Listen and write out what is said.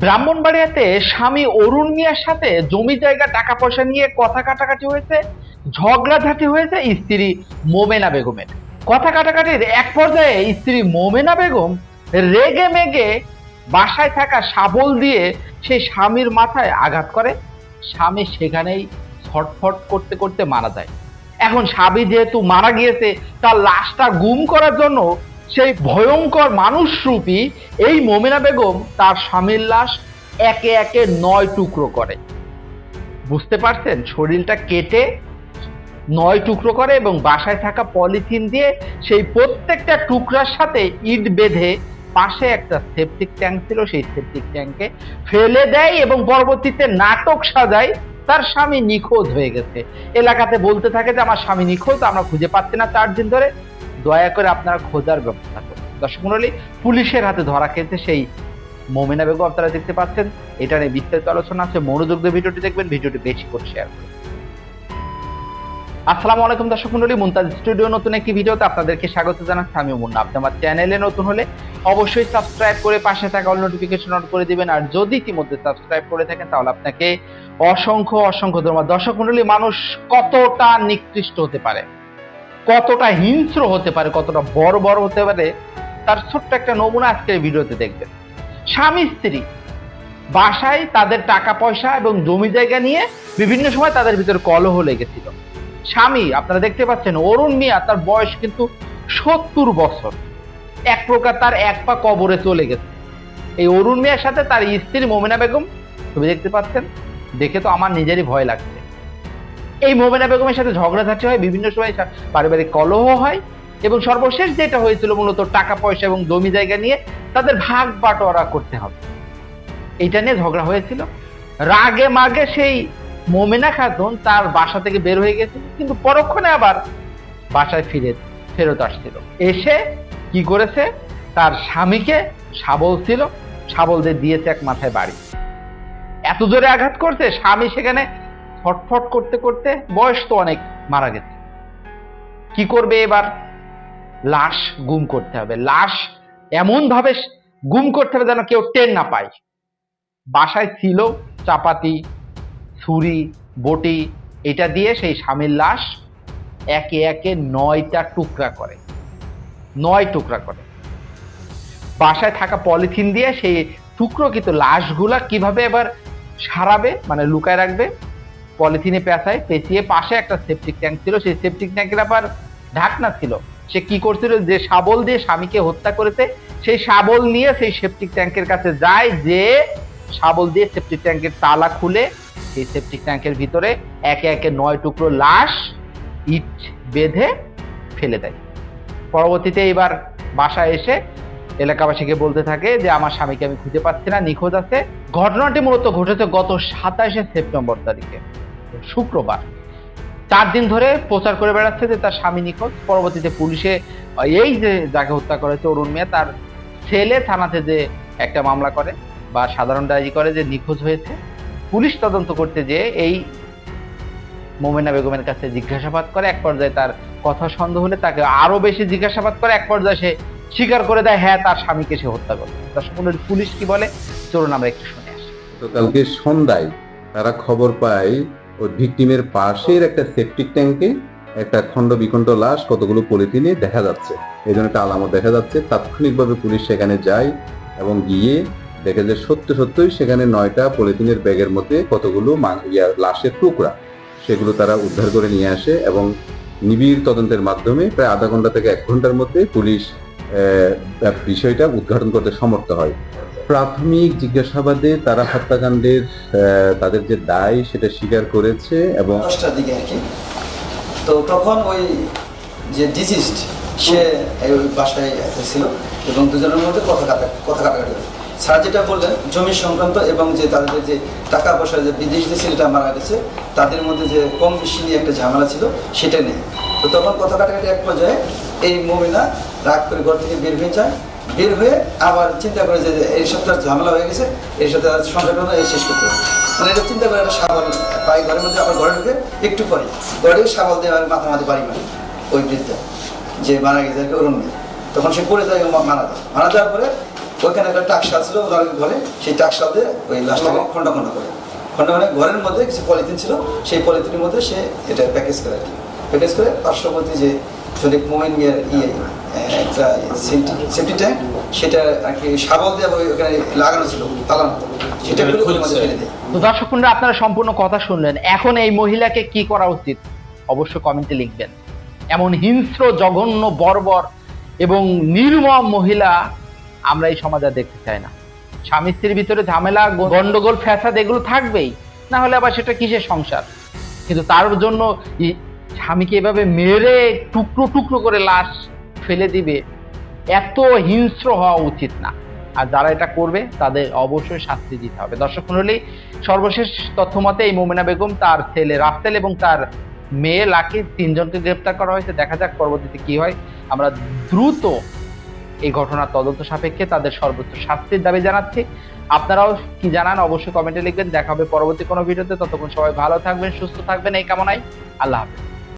ব্রাহ্মণবাড়িয়াতে স্বামী অরুণ মিয়ার সাথে জমি জায়গা টাকা পয়সা নিয়ে কথা কাটাকাটি হয়েছে, ঝগড়াঝাটি হয়েছে স্ত্রী মোমেনা বেগমের। কথা কাটাকাটির এক পর্যায়ে স্ত্রী মোমেনা বেগম রেগে মেগে বাসায় থাকা শাবল দিয়ে সেই স্বামীর মাথায় আঘাত করে। স্বামী সেখানেই ছটফট করতে করতে মারা যায়। এখন স্বামী যেহেতু মারা গিয়েছে, তার লাশটা গুম করার জন্য সেই ভয়ঙ্কর মানুষরূপী এই মোমেনা বেগম তার স্বামীর লাশ একে একে নয় টুকরো করে। বুঝতে পারছেন? শরীরটা কেটে নয় টুকরো করে এবং বাসায় থাকা পলিথিন দিয়ে সেই প্রত্যেকটা টুকরার সাথে ইট বেঁধে পাশে একটা সেপটিক ট্যাঙ্ক ছিল, সেই সেপটিক ট্যাঙ্কে ফেলে দেয় এবং পরবর্তীতে নাটক সাজায়। তার স্বামী নিখোঁজ হয়ে গেছে। এলাকাতে বলতে থাকে যে, আমার স্বামী নিখোঁজ, আমরা খুঁজে পাচ্ছি না চার দিন ধরে। দয়া করে আপনারা খোঁজার ব্যবস্থা করুন। দর্শক মন্ডলী পুলিশের হাতে ধরা খেয়েছে সেই মোমিনা বেগম, আপনারা দেখতে পাচ্ছেন। এটা নিয়ে বিস্তারিত আলোচনা আছে। মনোযোগ দিয়ে ভিডিওটি দেখবেন, ভিডিওটি বেশি করে শেয়ার করুন। আসসালামু আলাইকুম দর্শক মন্ডলী মুমতাজ স্টুডিও নতুন একটি ভিডিওতে আপনাদেরকে স্বাগত জানাচ্ছি। আমি মুন্না আপনি আমার চ্যানেলে নতুন হলে অবশ্যই সাবস্ক্রাইব করে পাশে থাকা অল নোটিফিকেশন অন করে দিবেন। আর যদি ইতিমধ্যে সাবস্ক্রাইব করে থাকেন, তাহলে আপনাকে অসংখ্য অসংখ্য ধন্যবাদ। দর্শক মন্ডলী মানুষ কতটা নিকৃষ্ট হতে পারে? কতটা হিংস্র হতে পারে, কতটা বড় বড় হতে পারে, তার ছোট্ট একটা নমুনা আজকের ভিডিওতে দেখবেন। স্বামী, স্ত্রী বাসায় তাদের টাকা পয়সা এবং জমি জায়গা নিয়ে বিভিন্ন সময় তাদের ভিতরে কলহ লেগেছিল। স্বামী, আপনারা দেখতে পাচ্ছেন, অরুণ মিয়া তার বয়স কিন্তু সত্তর বছর। এক প্রকার তার এক পা কবরে চলে গেছে। এই অরুণ মিয়ার সাথে তার স্ত্রী মোমেনা বেগম ছবি দেখতে পাচ্ছেন, দেখে তো আমার নিজেরই ভয় লাগছে। এই মোমেনা বেগমের সাথে ঝগড়াঝাটি হয়, বিভিন্ন সময় পারিবারিক কলহ হয় এবং সর্বশেষ যেটা হয়েছিল মূলত টাকা, পয়সা এবং জমি জায়গা নিয়ে তাদের ভাগ বাটোয়ারা করতে হবে। এটা নিয়ে ঝগড়া হয়েছিল। রাগে মাগে সেই মোমেনা খাতুন তার বাসা থেকে বের হয়ে গেছে কিন্তু পরক্ষণে আবার বাসায় ফিরে, ফেরত আসছিল। এসে কি করেছে? তার স্বামীকে শাবল ছিল, শাবল দিয়ে দিয়েছে এক মাথায় বাড়ি। এত জোরে আঘাত করছে, স্বামী সেখানে ফটফট করতে করতে বয়স তো অনেক মারা গেছে। কি করবে এবার? লাশ গুম করতে হবে। লাশ এমন ভাবে গুম করতে হবে যেন কেউ টের না পায়। বাসায় ছিল চাপাতি, ছুরি, বটি, এটা দিয়ে সেই স্বামীর লাশ একে একে নয়টা টুকরা করে। নয় টুকরা করে। বাসায় থাকা পলিথিন দিয়ে সেই টুকরো কিন্তু লাশগুলা কীভাবে এবার সারাবে মানে লুকায় রাখবে? পলিথিনে পেঁচায় পেঁচিয়ে পাশে একটা সেপটিক ট্যাঙ্ক ছিল। সেই সেপটিক ট্যাঙ্কের আবার ঢাকনা ছিল। সে কি করছিল? যে শাবল দিয়ে স্বামীকে হত্যা করেছে, সেই শাবল নিয়ে সেই সেপটিক ট্যাঙ্কের কাছে যায়, যে শাবল দিয়ে সেপটিক ট্যাঙ্কের তালা খুলে সেই সেপটিক ট্যাঙ্কের ভিতরে একে একে নয় টুকরো লাশ, ইট বেঁধে ফেলে দেয়। পরবর্তীতে এবার বাসায় এসে এলাকাবাসীকে বলতে থাকে যে, আমার স্বামীকে আমি খুঁজে পাচ্ছি না, নিখোঁজ আছে। ঘটনাটি মূলত ঘটেছে গত সাতাশে সেপ্টেম্বর তারিখে। শুক্রবার। চার দিন ধরে প্রচার করে বেড়াচ্ছে যে তার স্বামী নিখোঁজ। পরবর্তীতে পুলিশে এই যে যাকে হত্যা করেছে অরুণ মিয়া তার ছেলে থানাতে যে একটা মামলা করে বা সাধারণ ডায়েরি করে যে নিখোঁজ হয়েছে পুলিশ তদন্ত করতে যে এই মোমেনা বেগমের কাছে জিজ্ঞাসাবাদ করে। এক পর্যায়ে তার কথা সন্দেহ হলে তাকে আরও বেশি জিজ্ঞাসাবাদ করে। এক পর্যায়ে সে স্বীকার করে দেয় হ্যাঁ তার স্বামীকে সে হত্যা করে দর্শক মণ্ডলী, পুলিশ কি বলে? চলুন আমরা একটু শুনে আসি। তো কালকে সন্ধ্যায় তারা খবর পায় ওই ভিকটিমের পাশের একটা সেপটিক ট্যাঙ্কে একটা খণ্ড বিখণ্ড লাশ কতগুলো পলিথিনে দেখা যাচ্ছে। এই জন্য একটা আলামত দেখা যাচ্ছে। তাৎক্ষণিকভাবে পুলিশ সেখানে যায় এবং গিয়ে দেখে যে সত্য সত্যই সেখানে নয়টা পলিথিনের ব্যাগের মধ্যে কতগুলো লাশের টুকরা। সেগুলো তারা উদ্ধার করে নিয়ে আসে এবং নিবিড় তদন্তের মাধ্যমে প্রায় আধা ঘণ্টা থেকে এক ঘণ্টার মধ্যে পুলিশ বিষয়টা উদ্ঘাটন করতে সমর্থ হয়। প্রাথমিক জিজ্ঞাসাবাদে তারা হত্যাকাণ্ডের তাদের যে দায় সেটা স্বীকার করেছে এবং দশটার দিকে আর কি তো তখন ওই যে ডিজিজড সে ওই বাসায় ছিল এবং দুজনের মধ্যে কথা কাটা, কথা কাটাকাটি। স্যার যেটা বললেন, জমি সংক্রান্ত এবং যে তাদের যে টাকা পয়সা, যে বিদেশ যে ছেলেটা মারা গেছে, তাদের মধ্যে যে কম বেশি নিয়ে একটা ঝামেলা ছিল, সেটা নেই তো তখন কথা কাটাকাটি এক পর্যায়ে, এই মমিনা রাগ করে ঘর থেকে বের হয়ে যায় বের হয়ে আবার চিন্তা করে যে এই সপ্তাহ ঝামেলা হয়ে গেছে এর সাথে আর সংসার এই শেষ করতে মানে এটা চিন্তা করে একটা সাবাল পাই ঘরের মধ্যে আবার ঘরে ঢুকে একটু পরে ঘরে সাবাল দিয়ে আর মাথা মাথা বাড়ি মারে ওই বৃদ্ধা যে মারা গেছে আর কি অরুণ তখন সে পড়ে যায় মারা যায়। মারা যাওয়ার পরে ওইখানে একটা টাকশাল ছিল ওনার ঘরে সেই টাকশাল দিয়ে ওই লাশটাকে খন্ড খন্ড করে। খন্ড মানে ঘরের মধ্যে কিছু পলিথিন ছিল সেই পলিথিনের মধ্যে সে এটা প্যাকেজ করে আর কি। প্যাকেজ করে পার্শ্ববর্তী যে মোমেন ইয়ে একটা সেফটি ট্যাঙ্ক সেটা আর কি দিয়ে ওখানে লাগানো ছিল মতো সেটা ফেলে দেয়। তো দর্শক বন্ধুরা, আপনারা সম্পূর্ণ কথা শুনলেন। এখন এই মহিলাকে কি করা উচিত? অবশ্য কমেন্টে লিখবেন। এমন হিংস্র জঘন্য বর্বর এবং নির্মম মহিলা আমরা এই সমাজে দেখতে চাই না। স্বামী স্ত্রীর ভিতরে ঝামেলা গন্ডগোল ফ্যাসাদ এগুলো থাকবেই। না হলে আবার সেটা কিসের সংসার? কিন্তু তার জন্য স্বামীকে এভাবে মেরে টুকরো টুকরো করে লাশ ফেলে দিবে, এত হিংস্র হওয়া উচিত না। আর যারা এটা করবে, তাদের অবশ্যই শাস্তি দিতে হবে। দর্শক মন্ডলী সর্বশেষ তথ্য মতে এই মোমেনা বেগম তার ছেলে রাফতেল এবং তার মেয়ে লাকি তিনজনকে গ্রেপ্তার করা হয়েছে। দেখা যাক পরবর্তীতে কি হয়। আমরা দ্রুত এই ঘটনার তদন্ত সাপেক্ষে তাদের সর্বোচ্চ শাস্তির দাবি জানাচ্ছি। আপনারাও কি জানান অবশ্যই কমেন্টে লিখবেন। দেখা হবে পরবর্তী কোনো ভিডিওতে। ততক্ষণ সবাই ভালো থাকবেন, সুস্থ থাকবেন। এই কামনায় আল্লাহ হাফেজ।